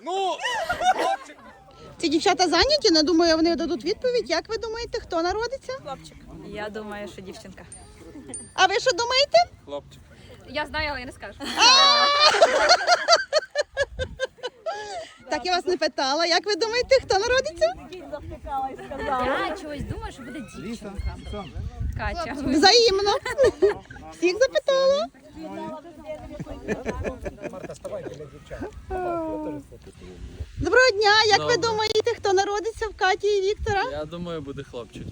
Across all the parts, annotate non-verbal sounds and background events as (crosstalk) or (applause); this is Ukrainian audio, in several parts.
Ну, Ці дівчата зайняті, не думаю, вони дадуть відповідь. Як ви думаєте, хто народиться? Хлопчик. Я думаю, що дівчинка. А ви що думаєте? хлопчик. Я знаю, але я не скажу. Так я вас не питала. Як ви думаєте, хто народиться? Я чогось думаю, що буде дівчинка. Катя. Взаємно. Всіх запитала. Доброго дня. Як ви думаєте, хто народиться в Каті і Віктора? Я думаю, буде хлопчик.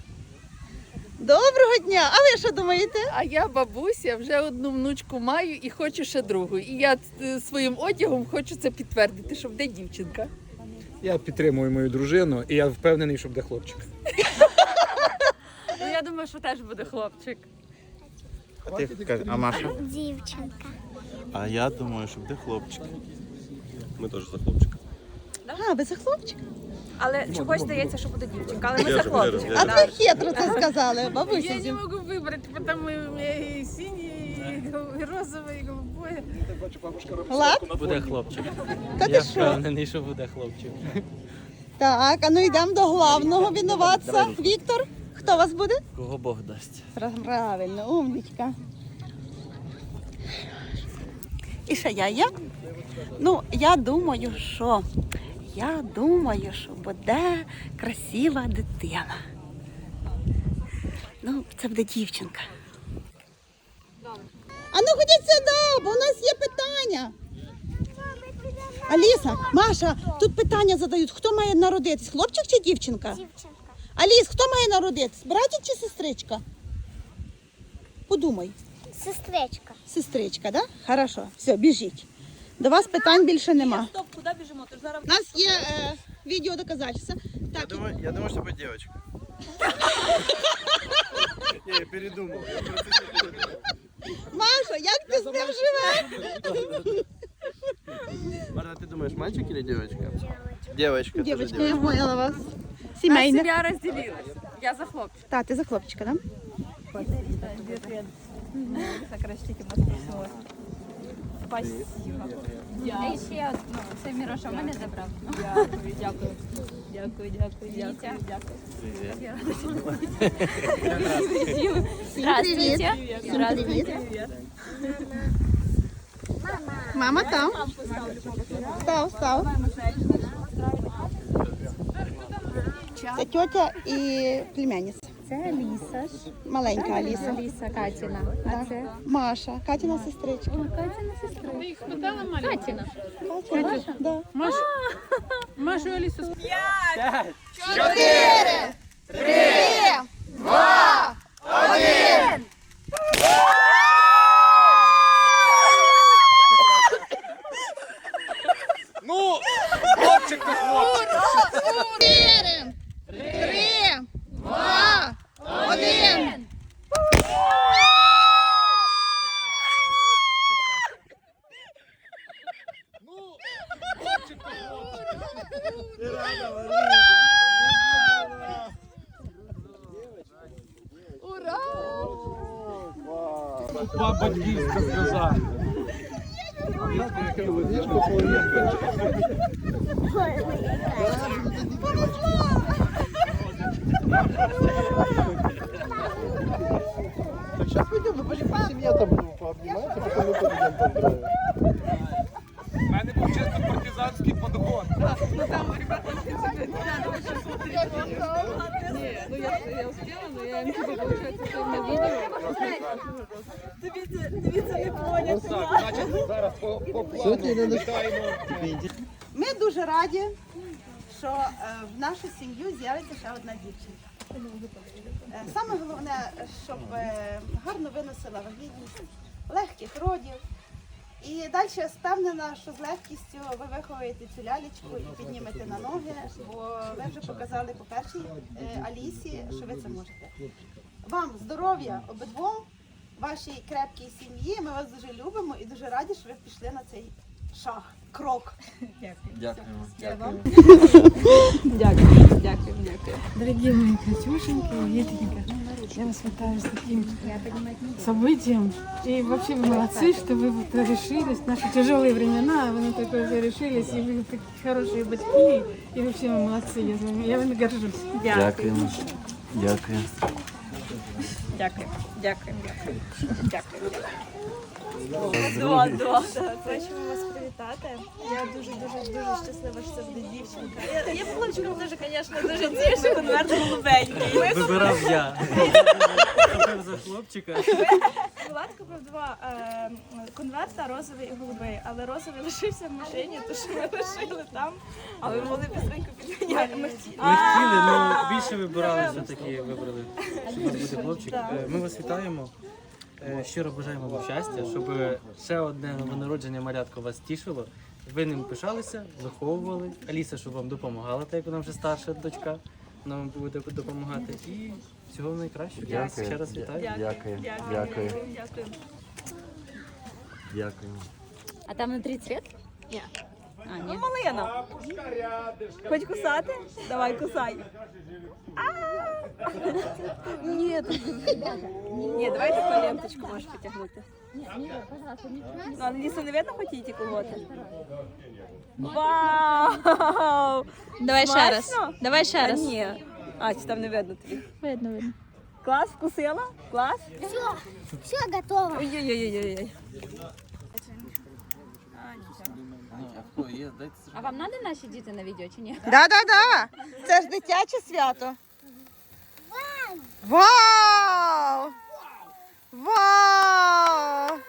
Доброго дня. А ви що думаєте? А я бабуся, вже одну внучку маю і хочу ще другу. І я е, своїм одягом хочу це підтвердити, що буде дівчинка. Я підтримую мою дружину, і я впевнений, що буде хлопчик. Ну, я думаю, що теж буде хлопчик. А ти кажи, а Маша? Дівчинка. А я думаю, що буде хлопчик. Ми теж за хлопчика. А, ви за хлопчика? Але чогось здається, що буде дівчинка. Але ми за хлопчик. А ви хитро це сказали, бабуся. (laughs) Я не можу вибрати, тому і синій, і розовий, і голубой. Влад? Буде хлопчик. Та ти що? впевнений, що буде хлопчик. Так, а ну йдемо до главного винуватця. Віктор, хто у вас буде? Кого Бог дасть. Правильно, умничка. І ще я є? Ну, я думаю, що я думаю, що буде красива дитина. Ну, це буде дівчинка. А ну ходіть сюди, бо у нас є питання. Аліса, Маша, тут питання задають. Хто має народитись? Хлопчик чи дівчинка? Дівчинка. Аліс, хто має народитись? Братик чи сестричка? Подумай. Сестричка. Сестричка, да? Хорошо, все, біжіть. До вас питань більше нема. Стоп, куди біжимо? Тож зараз У нас є е, відео доказательства. Я думаю, я думаю, що буде дівчинка. Ні, я не. Маша, як ти з ним живеш? Марта, ти думаєш, мальчик чи дівчинка? Дівчинка. Дівчатка, я поняла вас. Сімейне. сім'я розділилась. Я за хлопчика. Так, ти за хлопчика, да? Спасибо. І ще одну. Це Міроша мене забрав. Дякую, дякую. Дякую, дякую, дякую, дякую. Здравствуйте. Здравствуйте. Мама там. Став, став. Це тьотя і племянниця. Аліса ж. Маленька Аліса. Аліса Катіна. Да. А це Маша, Катіна сестричка. Катіна сестра. Катіна. Катя, да. Машу Алісу Ну, хлопчик то хлопчик. Чотири, три, два, один. Ну, хлопчик то хлопчик. Ура! Батьківська сльоза. Так, зараз підемо, потім сім'я там потім ми підемо поздравимо. У мене був чисто партизанський подгон. Ну я, успіла, але я не виходить, на відео. Так, значить, зараз по, по плану вітаємо. Ми дуже раді, що е, в нашу сім'ю з'явиться ще одна дівчинка. Е, Саме головне, щоб е, гарно виносила вагітність, легких родів. І далі я впевнена, що з легкістю ви виховуєте цю лялечку і піднімете на ноги, бо ви вже показали по першій е, Алісі, що ви це можете. Вам здоров'я обидвом, вашій крепкій сім'ї. Ми вас дуже любимо і дуже раді, що ви пішли на цей шаг, крок. Дякую, дякую, (laughs) дякую. Дякую. Дорогие мои Катюшенька и Витенька, я вас витаю с таким событием. И вообще вы молодцы, что вы вот решились. В наши тяжелые времена вы на такое все решились. И вы такие хорошие батьки. И вообще вы молодцы. Я, с вами, я вами горжусь. Дякуємо. Дякую. Дякую. Дякую. Дякую. Хочемо вас привітати. Я дуже дуже дуже щаслива, що це буде дівчинка. Я, я хлопчиком дуже, звісно, дуже тішу, конверт голубенький. Вибирав я. За хлопчика. Влад купив е, конверта, розовий і голубий, але розовий лишився в машині, то що ми лишили там, а ви могли быстренько підганяти. Ми хотіли. Ми хотіли, але більше вибирали, все-таки вибрали, що у нас буде хлопчик. Е, Ми вас вітаємо. Е, Щиро бажаємо вам щастя, щоб ще одне новонародження малятко вас тішило. Ви ним пишалися, виховували. Аліса, щоб вам допомагала, так як вона вже старша дочка. Вона вам буде допомагати. І всього найкращого. Я вас ще раз вітаю. Дякую. Дякую. Дякую. Дякую. А там внутрі цвет? Ні. А, ні. Малина. Хоч кусати? Давай кусай. Ні, Ні, давай таку ленточку можеш потягнути. Ну, а Лісу не видно хоч ті колоти? Вау! Давай ще раз. Смачно? Давай ще А, раз. ні. А, чи там не видно тобі? Видно, видно. Клас, вкусила? Клас? Все, все готово. Ой-ой-ой-ой. А вам треба наші діти на відео чи ні? Да-да-да. Це ж дитяче свято. Вау! Вау!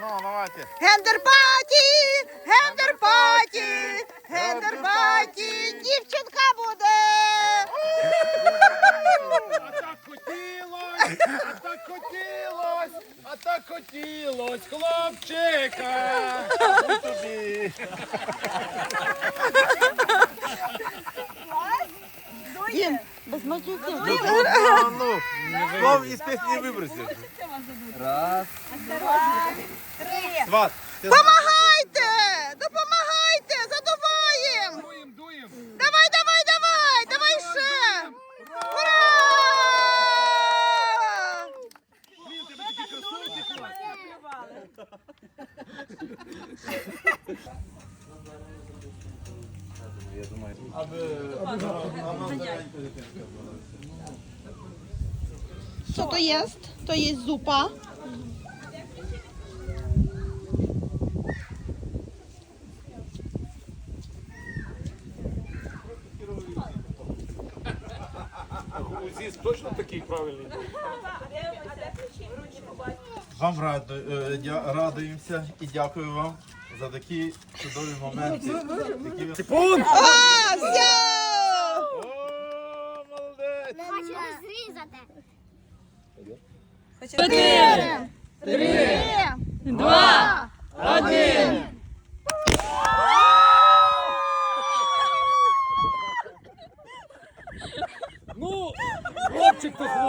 Ну, давайте. Гендер паті! Гендер паті! Гендер паті! Дівчинка буде! А так хотілось, а так хотілось, а так хотілось, хлопчика. Ось тобі. Дім, без матюків. Ну, Слов із пісні вибросив. Раз, два, три. Помагайте! Допомагайте! Co to jest? To jest zupa. Зіс точно такий правильний. Вам радо, е, радуємося і дякую вам за такі чудові моменти. Такі ви- Чотири, три, два, один. Ну, хлопчик то хлопчик.